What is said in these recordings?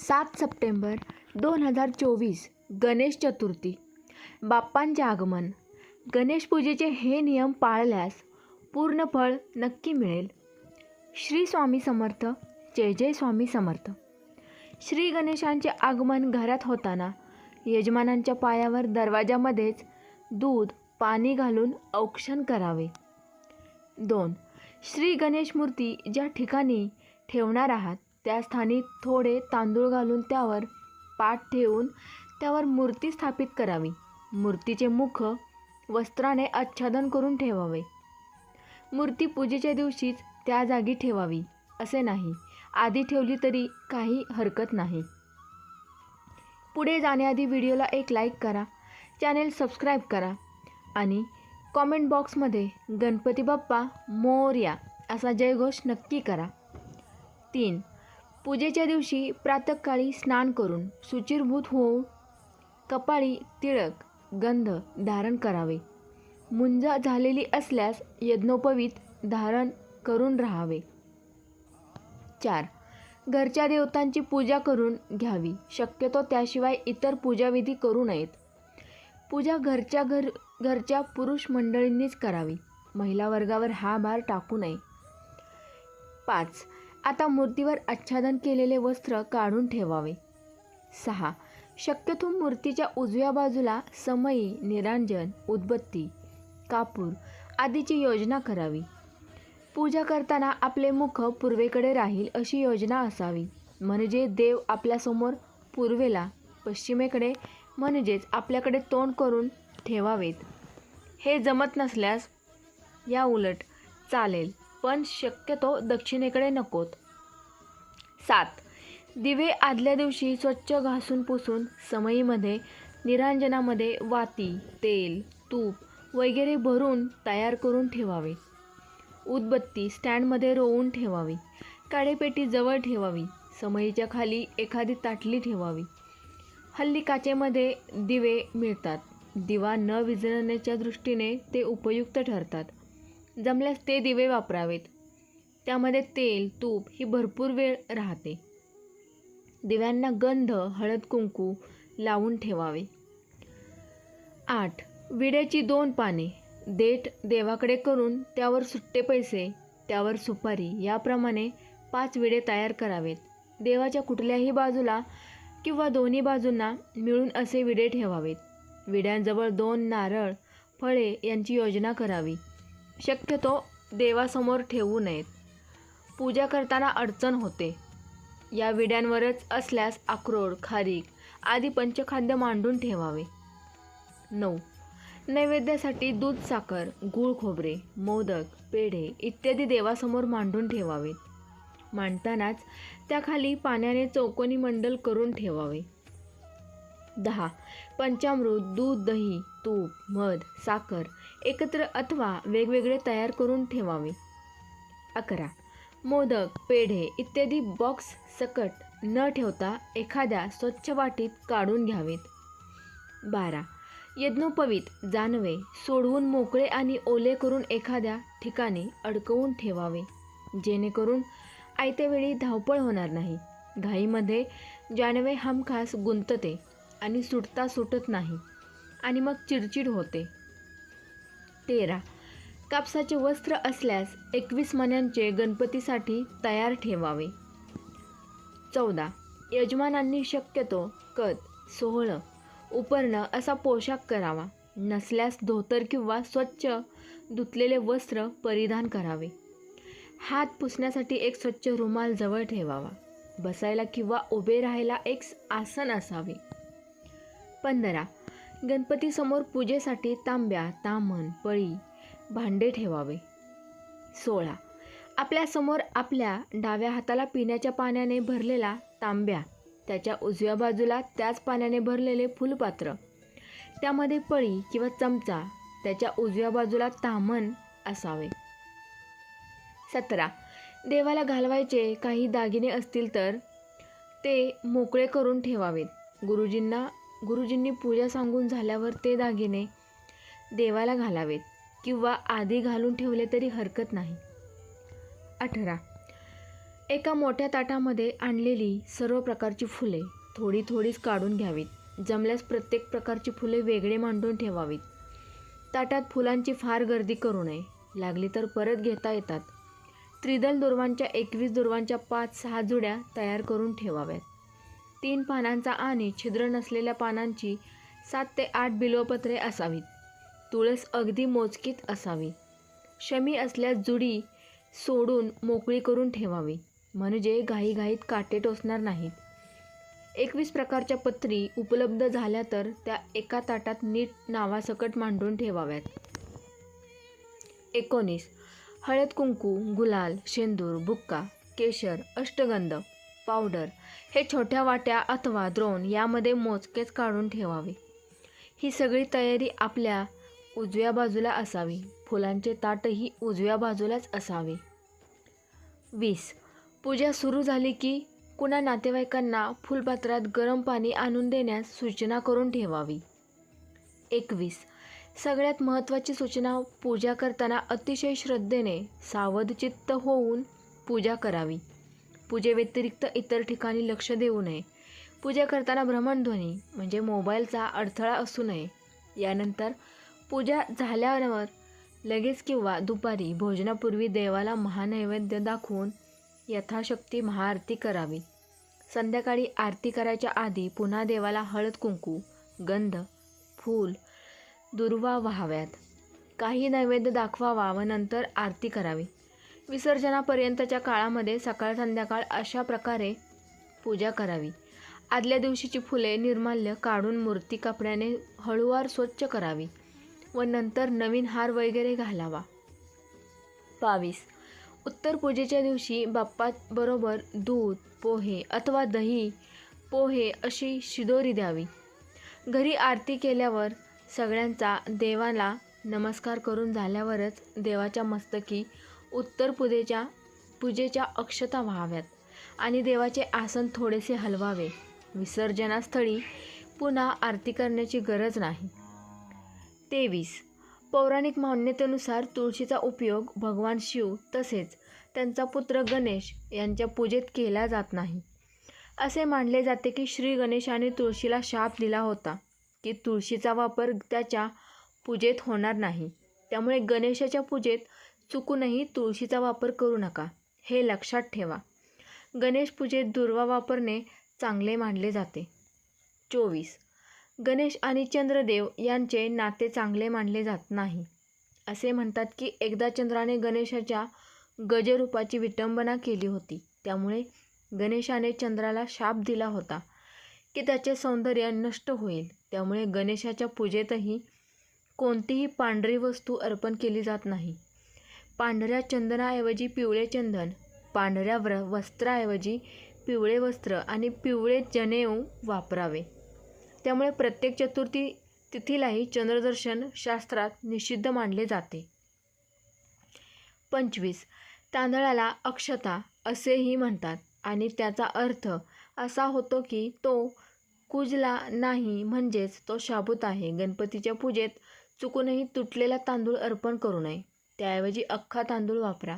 सात सप्टेंबर दोन हजार चोवीस गणेश चतुर्थी. बाप्पांचे आगमन. गणेश पूजेचे हे नियम पाळल्यास पूर्ण फळ नक्की मिळेल. श्री स्वामी समर्थ जय जय स्वामी समर्थ. श्री गणेशांचे आगमन घरात होताना यजमानांच्या पायावर दरवाजामध्येच दूध पाणी घालून औक्षण करावे. दोन श्री गणेश मूर्ती ज्या ठिकाणी ठेवणार आहात त्या स्थानी थोडे तांदूळ घालून त्यावर पाठ ठेवून त्यावर मूर्ती स्थापित करावी. मूर्तीचे मुख वस्त्राने आच्छादन करून ठेवावे. मूर्ती पूजेच्या दिवशीच त्या जागी ठेवावी असे नाही. आधी ठेवली तरी काही हरकत नाही. पुढे जाण्याआधी व्हिडिओला एक लाईक करा चॅनेल सबस्क्राईब करा आणि कॉमेंट बॉक्समध्ये गणपती बाप्पा मोर्या असा जयघोष नक्की करा. तीन पूजेच्या दिवशी प्रातःकाळी स्नान करून सुचिरभूत होऊन कपाळी तिळक गंध धारण करावे. मुंज झालेली असल्यास यज्ञोपवीत धारण करून राहावे. चार. घरच्या देवतांची पूजा करून घ्यावी. शक्यतो त्याशिवाय इतर पूजाविधी करू नयेत. पूजा घरच्या घर घरच्या पुरुष मंडळींनीच करावी. महिला वर्गावर हा भार टाकू नये. पाच. आता मूर्तीवर आच्छादन केलेले वस्त्र काढून ठेवावे. सहा. शक्यतो मूर्तीच्या उजव्या बाजूला समयी निरांजन उदबत्ती कापूर आदीची योजना करावी. पूजा करताना आपले मुख पूर्वेकडे राहील अशी योजना असावी. म्हणजे देव आपल्यासमोर पूर्वेला पश्चिमेकडे म्हणजेच आपल्याकडे तोंड करून ठेवावेत. हे जमत नसल्यास या उलट चालेल. पण शक्यतो दक्षिणेकडे नकोत. सात. दिवे आदल्या दिवशी स्वच्छ घासून पुसून समईमध्ये निरांजनामध्ये वाती तेल तूप वगैरे भरून तयार करून ठेवावे. उदबत्ती स्टँडमध्ये रोवून ठेवावी. काळेपेटी जवळ ठेवावी. समईच्या खाली एखादी ताटली ठेवावी. हल्ली काचेमध्ये दिवे मिळतात. दिवा न विझण्याच्या दृष्टीने ते उपयुक्त ठरतात. जमल्यास ते दिवे वापरावेत. त्यामध्ये तेल तूप ही भरपूर वेळ राहते. दिव्यांना गंध हळद कुंकू लावून ठेवावे. आठ. विड्याची दोन पाने. देठ देवाकडे करून त्यावर सुट्टे पैसे त्यावर सुपारी याप्रमाणे पाच विडे तयार करावेत. देवाच्या कुठल्याही बाजूला किंवा दोन्ही बाजूंना मिळून असे विडे ठेवावेत. विड्यांजवळ दोन नारळ फळे यांची योजना करावी. शक्यतो देवासमोर ठेवू नयेत. पूजा करताना अडचण होते. या विड्यांवरच असल्यास अक्रोड खारीक आदी पंचखाद्य मांडून ठेवावे. नऊ. नैवेद्यासाठी दूध साखर गूळ खोबरे मोदक पेढे इत्यादी देवासमोर मांडून ठेवावेत मांडतानाच त्याखाली पाण्याने चौकोनी मंडल करून ठेवावे. दहा. पंचामृत दूध दही तूप मध साखर एकत्र अथवा वेगवेगळे तयार करून ठेवावे. अकरा. मोदक पेढे इत्यादी बॉक्स सकट न ठेवता एखाद्या स्वच्छ वाटीत काढून घ्यावेत. बारा. यज्ञोपवीत जानवे सोडवून मोकळे आणि ओले करून एखाद्या ठिकाणी अडकवून ठेवावे. जेणेकरून आयत्यावेळी धावपळ होणार नाही. घाईमध्ये जानवे हमखास गुंतते. आणि सुटता सुटत नाही. आणि मग चिडचिड होते. तेरा. कापसाचे वस्त्र असल्यास एकवीस मण्यांचे गणपतीसाठी तयार ठेवावे. चौदा. यजमानांनी शक्यतो कत सोहळं उपरणं असा पोशाख करावा. नसल्यास धोतर किंवा स्वच्छ धुतलेले वस्त्र परिधान करावे. हात पुसण्यासाठी एक स्वच्छ रुमाल जवळ ठेवावा. बसायला किंवा उभे राहायला एक आसन असावे. पंधरा. गणपतीसमोर पूजेसाठी तांब्या तामण पळी भांडे ठेवावे. सोळा. आपल्यासमोर आपल्या डाव्या हाताला पिण्याच्या पाण्याने भरलेला तांब्या त्याच्या उजव्या बाजूला त्याच पाण्याने भरलेले फुलपात्र त्यामध्ये पळी किंवा चमचा त्याच्या उजव्या बाजूला तामण असावे. सतरा. देवाला घालवायचे काही दागिने असतील तर ते मोकळे करून ठेवावेत. गुरुजींना गुरुजींनी पूजा सांगून झाल्यावर ते दागिने देवाला घालावेत किंवा आधी घालून ठेवले तरी हरकत नाही. अठरा. एका मोठ्या ताटामध्ये आणलेली सर्व प्रकारची फुले थोडी थोडीच काढून घ्यावीत. जमल्यास प्रत्येक प्रकारची फुले वेगळे मांडून ठेवावीत. ताटात फुलांची फार गर्दी करू नये. लागली तर परत घेता येतात. त्रिदल दुर्वांच्या एकवीस दुर्वांच्या पाच सहा जुड्या तयार करून ठेवाव्यात. तीन पानांचा आणि छिद्र नसलेल्या पानांची सात ते आठ बिल्वपत्रे असावीत. तुळस अगदी मोजकीत असावी. शमी असल्यास जुडी सोडून मोकळी करून ठेवावी. म्हणजे घाईघाईत काटे टोचणार नाहीत. एकवीस प्रकारच्या पत्री उपलब्ध झाल्या तर त्या एका ताटात नीट नावासकट मांडून ठेवाव्यात. एकोणीस. हळद कुंकू गुलाल शेंदूर बुक्का केशर अष्टगंध. पावडर हे छोट्या वाट्या अथवा द्रोण यामध्ये मोजकेच काढून ठेवावे. ही सगळी तयारी आपल्या उजव्या बाजूला असावी. फुलांचे ताटही उजव्या बाजूलाच असावे. वीस. पूजा सुरू झाली की कुणा नातेवाईकांना फुलपात्रात गरम पाणी आणून देण्यास सूचना करून ठेवावी. एकवीस. सगळ्यात महत्त्वाची सूचना पूजा करताना अतिशय श्रद्धेने सावधचित्त होऊन पूजा करावी. पूजेव्यतिरिक्त इतर ठिकाणी लक्ष देऊ नये. पूजा करताना भ्रमणध्वनी म्हणजे मोबाईलचा अडथळा असू नये. यानंतर पूजा झाल्यावर लगेच किंवा दुपारी भोजनापूर्वी देवाला महानैवेद्य दाखवून यथाशक्ती महाआरती करावी. संध्याकाळी आरती करायच्या आधी पुन्हा देवाला हळद कुंकू गंध फूल दुर्वा व्हाव्यात. काही नैवेद्य दाखवावा व नंतर आरती करावी. विसर्जनापर्यंतच्या काळामध्ये सकाळ संध्याकाळ अशा प्रकारे पूजा करावी. आदल्या दिवशीची फुले निर्माल्य काढून मूर्ती कपड्याने हळूवार स्वच्छ करावी व नंतर नवीन हार वगैरे घालावा. बावीस. उत्तर पूजेच्या दिवशी बाप्पाबरोबर दूध पोहे अथवा दही पोहे अशी शिदोरी द्यावी. घरी आरती केल्यावर सगळ्यांचा देवाला नमस्कार करून झाल्यावरच देवाच्या मस्तकी उत्तर पूजेच्या पूजेच्या अक्षता व्हाव्यात आणि देवाचे आसन थोडेसे हलवावे. विसर्जनास्थळी पुन्हा आरती करण्याची गरज नाही. तेवीस. पौराणिक मान्यतेनुसार तुळशीचा उपयोग भगवान शिव तसेच त्यांचा पुत्र गणेश यांच्या पूजेत केला जात नाही. असे मानले जाते की श्री गणेशाने तुळशीला शाप दिला होता की तुळशीचा वापर त्याच्या पूजेत होणार नाही. त्यामुळे गणेशाच्या पूजेत चुकूनही तुळशीचा वापर करू नका हे लक्षात ठेवा. गणेश पूजेत दुर्वा वापरणे चांगले मानले जाते. चोवीस. गणेश आणि चंद्रदेव यांचे नाते चांगले मानले जात नाही. असे म्हणतात की एकदा चंद्राने गणेशाच्या गजरूपाची विटंबना केली होती. त्यामुळे गणेशाने चंद्राला शाप दिला होता की त्याचे सौंदर्य नष्ट होईल. त्यामुळे गणेशाच्या पूजेतही कोणतीही पांढरी वस्तू अर्पण केली जात नाही. पांढऱ्या चंदनाऐवजी पिवळे चंदन पांढऱ्या व्र वस्त्राऐवजी पिवळे वस्त्र आणि पिवळे जनेऊ वापरावे. त्यामुळे प्रत्येक चतुर्थी तिथीलाही चंद्रदर्शन शास्त्रात निषिद्ध मानले जाते. पंचवीस. तांदळाला अक्षता असेही म्हणतात आणि त्याचा अर्थ असा होतो की तो कुजला नाही म्हणजेच तो शाबूत आहे. गणपतीच्या पूजेत चुकूनही तुटलेला तांदूळ अर्पण करू नये. त्याऐवजी अख्खा तांदूळ वापरा.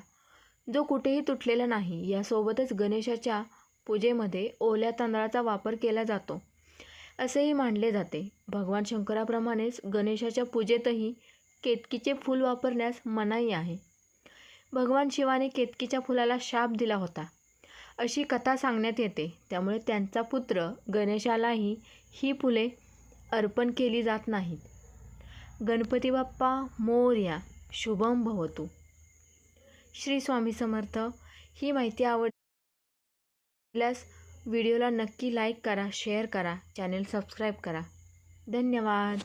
जो कुठेही तुटलेला नाही यासोबतच गणेशाच्या पूजेमध्ये ओल्या तांदळाचा वापर केला जातो. असेही मानले जाते. भगवान शंकराप्रमाणेच गणेशाच्या पूजेतही केतकीचे फूल वापरण्यास मनाई आहे. भगवान शिवाने केतकीच्या फुलाला शाप दिला होता. अशी कथा सांगण्यात येते. त्यामुळे त्यांचा पुत्र गणेशालाही ही फुले अर्पण केली जात नाहीत. गणपती बाप्पा मोर्या शुभम भवतु. श्री स्वामी समर्थ. ही माहिती आवडल्यास व्हिडिओला नक्की लाईक करा शेअर करा चॅनेल सबस्क्राईब करा. धन्यवाद.